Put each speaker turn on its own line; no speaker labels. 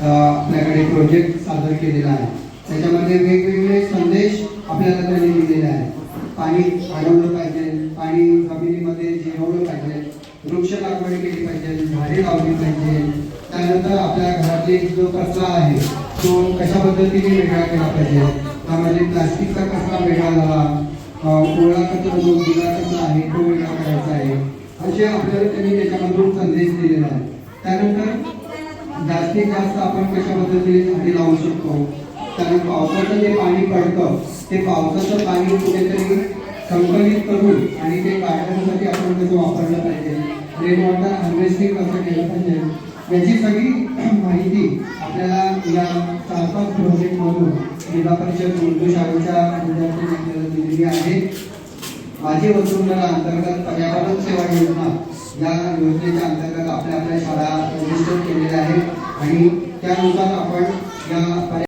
आपल्याकडे प्रोजेक्ट सादर केलेला आहे. त्याच्यामध्ये वेगवेगळे संदेश आपल्याला त्यांनी दिलेले आहेत. पाणी अडवलं पाहिजे पाणी जमिनीमध्ये जिरवलं पाहिजे वृक्ष लागवड केली पाहिजे झाडे लावली पाहिजे. त्यानंतर आपल्या घरातले जो कचरा आहे तो कशा पद्धतीने वेगळा केला पाहिजे? त्यामध्ये प्लास्टिकचा कचरा वेगळा झाला. अ, कचरा जो गिला कचरा आहे तो वेगळा करायचा आहे. असे आपल्याला त्यांनी त्याच्यामधून संदेश दिलेला आहे. त्यानंतर जास्तीत जास्त आपण कशा पद्धतीने झाडे लावू शकतो. कारण पावसाचं जे पाणी पडतं ते पावसाचं पाणी कुठेतरी संकलित करून आणि ते काढण्यासाठी आपण त्याचं वापरलं पाहिजे. रेन वॉटर हार्वेस्टिंग कसं केलं पाहिजे. याची सगळी माहिती आपल्याला या चार पाच प्रोजेक्टमधून जिल्हा परिषद उर्दू शाळेच्या विद्यार्थ्यांनी दिलेली आहे. माझी वसुंधरा अंतर्गत पर्यावरण सेवा योजना या योजनेच्या अंतर्गत आपल्या आपल्या शाळा रजिस्टर केलेल्या आहेत. आणि त्यानुसार आपण या